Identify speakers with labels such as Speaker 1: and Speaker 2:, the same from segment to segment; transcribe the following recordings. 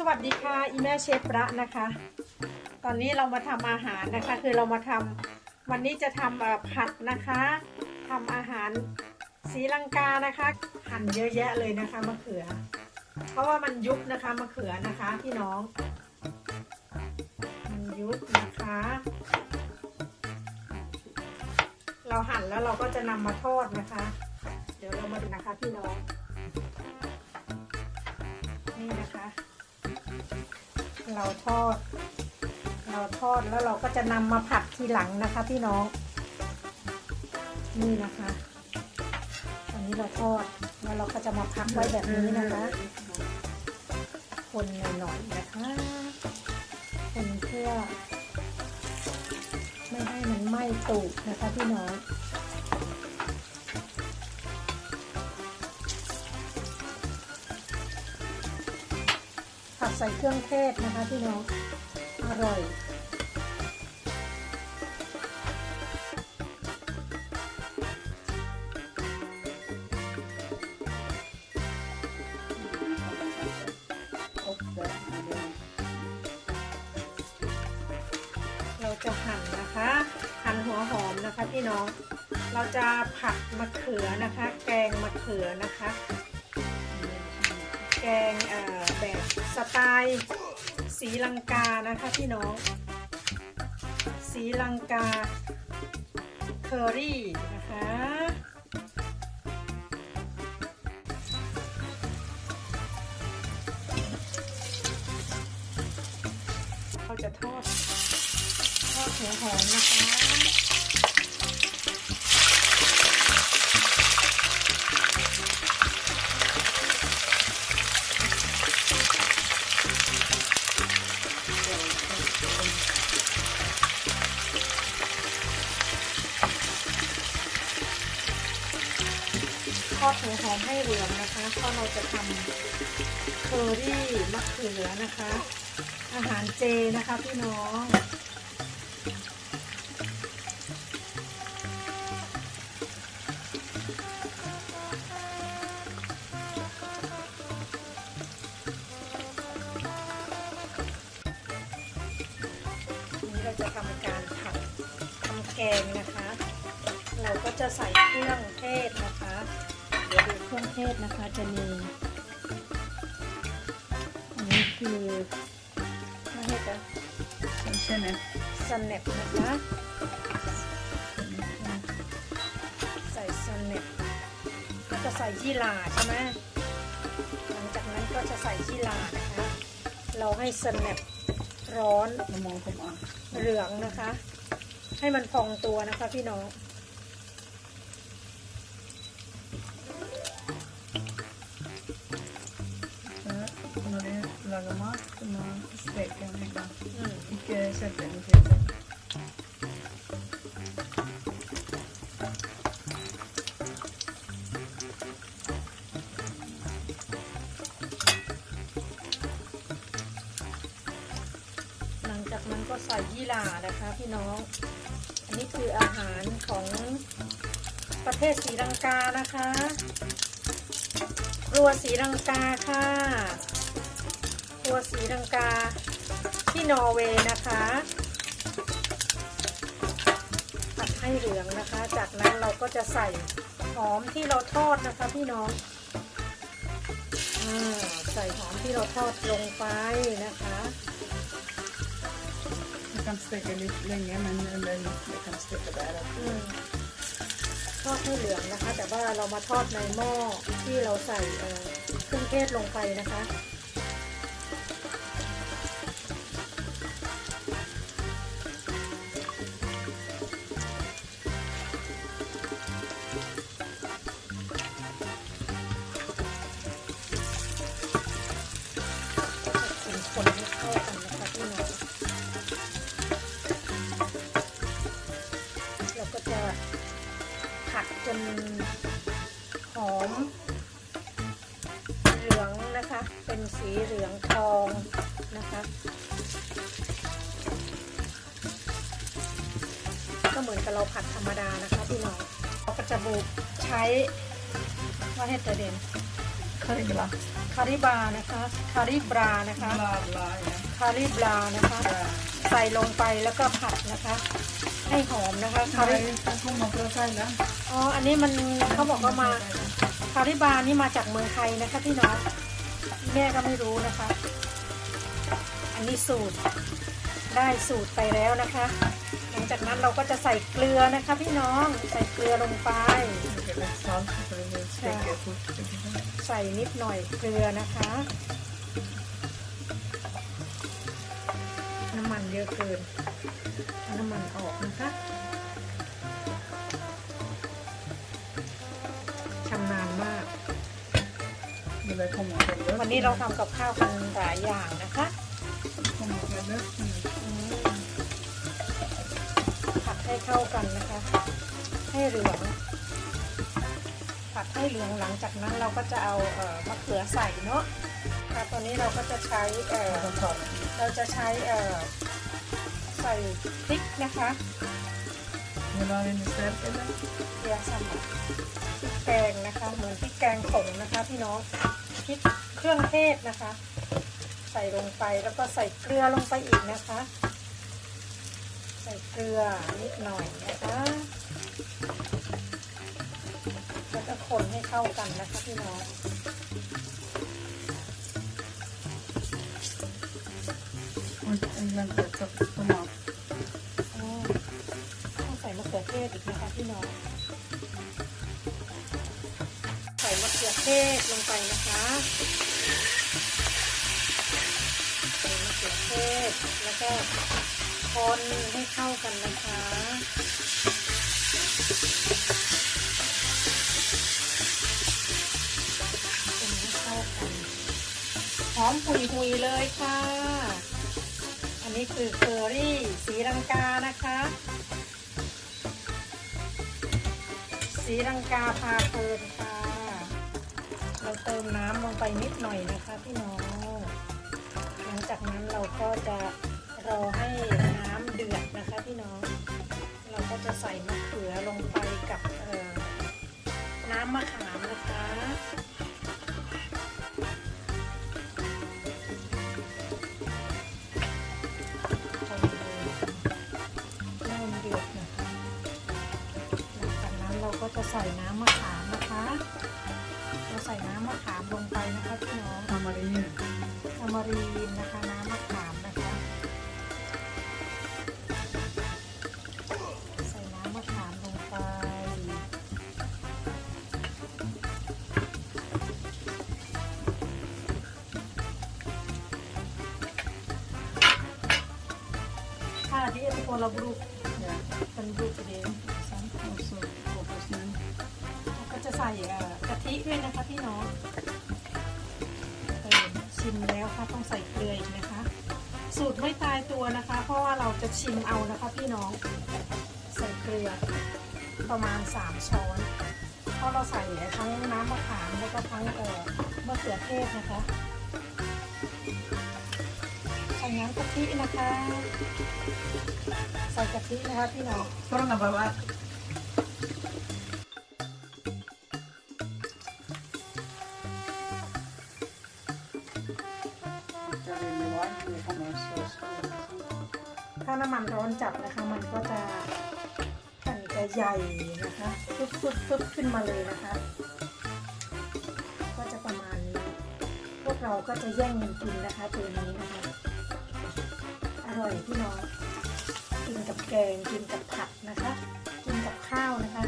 Speaker 1: สวัสดีค่ะอีแม่เชฟระนะคะ ตอนนี้เรามาทำอาหารนะคะ คือเรามาทำวันนี้จะทำผัดนะคะทำอาหารศรีลังกานะคะหั่นเยอะแยะเลยนะคะมะเขือ เพราะว่ามันยุบนะคะมะเขือนะคะพี่น้องมันยุบนะคะ เราหั่นแล้วเราก็จะนำมาทอดนะคะ เดี๋ยวเรามาดูนะคะพี่น้องนี่นะคะ เราทอด เราทอดแล้วเราก็จะนำมาผัดทีหลังนะคะ พี่น้อง นี่นะคะตอนนี้เราทอดแล้วเราก็จะมาพักไว้แบบนี้นะคะ คนหน่อยๆนะคะคนเพื่อไม่ให้มันไหม้ตูดนะคะพี่น้อง ใส่เครื่องเทศนะคะพี่น้อง อร่อยเราจะหั่นนะคะ หั่นหัวหอมนะคะพี่น้อง เราจะผัดมะเขือนะคะ แกงมะเขือนะคะ แกงแบบสไตล์สีลังกานะคะพี่น้อง สีลังกาเคอรี่นะคะเราจะทอดทอดหัวหอมนะคะ อดหัวหอมให้เหลืองนะคะเพราะเราจะทำเคอรี่มะเขือนะคะ อาหารเจนะคะพี่น้องนี้เราจะทำการผัดทำแกงนะคะ เราก็จะใส่เครื่องเทศนะคะ เครื่องเทศนะคะจะมี อันนี้คือไม่ใช่จ้ะ
Speaker 2: ใช่ไหม
Speaker 1: สแนปนะคะใส่สแนปแล้วก็ใส่ยี่หร่าใช่ไหมหลังจากนั้นก็จะใส่ยี่หร่านะคะ เราให้สแนปร้อน
Speaker 2: มองผมอะ
Speaker 1: เหลืองนะคะ ให้มันพองตัวนะคะพี่น้อง
Speaker 2: lage mat, så må du steke den en gang.
Speaker 1: อืม
Speaker 2: Ikke sette den i fryseren.
Speaker 1: หลังจากนั้นก็ใส่ยี่หร่านะคะพี่น้อง อันนี้คืออาหารของประเทศศรีลังกานะคะรัวศรีลังกาค่ะ รัวศรีลังกาที่นอร์เวย์นะคะผัดให้เหลืองนะคะ จากนั้นเราก็จะใส่หอมที่เราทอดนะคะพี่น้องอ่าใส่หอมที่เราทอดลงไปนะคะ
Speaker 2: Du kan steke litt lenge, men eller du kan steke der.
Speaker 1: อืมทอดให้เหลืองนะคะ แต่ว่าเรามาทอดในหม้อที่เราใส่เอ่อเครื่องเทศลงไปนะคะ ก็เหมือนกับเราผัดธรรมดานะคะพี่น้องเราก็จะบุกใช้ว่าเห็ดเดเด่น
Speaker 2: Karibla.
Speaker 1: คาริบานะคะคาริบรานะคะ
Speaker 2: Bla bla, ja.
Speaker 1: คาริบรานะคะ
Speaker 2: Bra.
Speaker 1: ใส่ลงไปแล้วก็ผัดนะคะ ให้หอมนะคะคาริ
Speaker 2: Nej, den kommer från Thailand.
Speaker 1: อ๋ออันนี้มันเขาบอกว่ามาคาริบานี่มาจากเมืองไทยนะคะพี่น้องแม่ก็ไม่รู้นะคะ อันนี้สูตรได้สูตรไปแล้วนะคะหลัง จากนั้นเราก็จะใส่เกลือนะคะพี่น้องใส่เกลือลงไป
Speaker 2: Mycket lätt salt för det vill steka fort. tycker jag.
Speaker 1: ใส่นิดหน่อยเกลือนะคะ น้ำมันเยอะเกินเอาน้ำมันออกนะคะชำนาญมาก
Speaker 2: Det där kommer från luften.
Speaker 1: วันนี้เราทำกับข้าวกันหลายอย่างนะคะ เข้ากันนะคะ ให้เหลือง ผัดให้เหลืองหลังจากนั้นเราก็จะเอาเอ่อมะเขือใส่เนาะค่ะตอนนี้เราก็จะใช้เอ่อเราจะใช้เอ่อใส่พริกนะคะ
Speaker 2: Vill du ha den i släpp eller?
Speaker 1: เกลือสมัคพริกแกงนะคะ เหมือนพริกแกงผงนะคะพี่น้องพริกเครื่องเทศนะคะ ใส่ลงไปแล้วก็ใส่เกลือลงไปอีกนะคะ ส่เกลือนิดหน่อยนะคะแล้วก็คนให้เข้ากันนะคะพี่น้อง
Speaker 2: Och en vänta, ta tomat.
Speaker 1: อ๋อต้องใส่มะเขือเทศอีกนะคะพี่น้อง ใส่มะเขือเทศลงไปนะคะใส่มะเขือเทศแล้วก็ คนให้เข้ากันนะคะคนให้เข้ากันหอมหุยหุยๆเลยค่ะ อันนี้คือเคอรี่สีลังกานะคะ สีลังกาพาเพลินค่ะ เราเติมน้ำลงไปนิดหน่อยนะคะพี่น้อง หลังจากนั้นเราก็จะ รอให้น้ำเดือดนะคะพี่น้อง เราก็จะใส่มะเขือลงไปกับเอ่อน้ำมะขามนะคะคนเลยเริ่มเดือดนะคะหลังจากนั้นเราก็จะใส่น้ำมะขามนะคะ เราใส่น้ำมะขามลงไปนะคะพี่น้อง
Speaker 2: Tamarin.
Speaker 1: ทามารีนนะคะ เด็น
Speaker 2: Och så kokosnöt.
Speaker 1: ก็จะใส่เอ่อกะทิด้วยนะคะพี่น้องเติมชิมแล้วค่ะต้องใส่เกลืออีกนะคะ สูตรไม่ตายตัวนะคะ เพราะว่าเราจะชิมเอานะคะพี่น้อง ใส่เกลือประมาณ 3 ช้อน เพราะเราใส่ทั้งน้ำมะขามแล้วก็ทั้งเอ่อมะเขือเทศนะคะใส่น้ำกะทินะคะ ใส่กะทินะคะพี่น้อง
Speaker 2: Fråga bara. Jag vill ju vara det kommer så stor.
Speaker 1: ถ้าน้ำมันร้อนจัดนะคะ มันก็จะแผ่นจะใหญ่นะคะฟึบฟึบฟึบขึ้นมาเลยนะคะ ก็จะประมาณนี้ พวกเราก็จะแย่งกันกินนะคะตัวนี้นะคะอ ร่อยพี่น้องกินกับแกงกินกับผักนะคะ กินกับข้าวนะคะ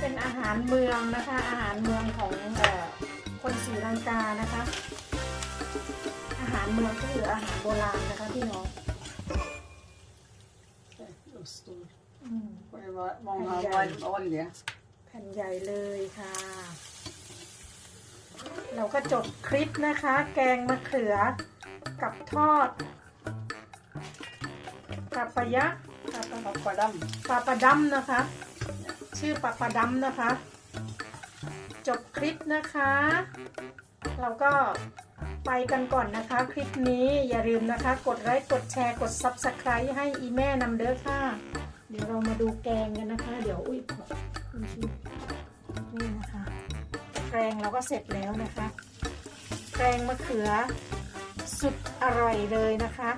Speaker 1: เป็นอาหารเมืองนะคะ อาหารเมืองของเอ่อคนศรีลังกานะคะ อาหารเมืองก็คืออาหารโบราณนะคะพี่น้อง
Speaker 2: Och stor.
Speaker 1: อืม
Speaker 2: Får ju vara många varm olja.
Speaker 1: แผ่นใหญ่เลยค่ะ เราก็จบคลิปนะคะ แกงมะเขือกับทอดปาปายะปาปา
Speaker 2: Pappadam.
Speaker 1: ปาปาดัมนะคะ ชื่อปลาปลาดัมนะคะ จบคลิปนะคะ เราก็ไปกันก่อนนะคะ คลิปนี้อย่าลืมนะคะ กดไลค์กดแชร์กด Subscribe ให้อีแม่นำเด้อค่ะ เดี๋ยวเรามาดูแกงกันนะคะ เดี๋ยวอุ้ยขออุ้ยนี่นะคะ แกงเราก็เสร็จแล้วนะคะ แกงมะเขือสุดอร่อยเลยนะคะ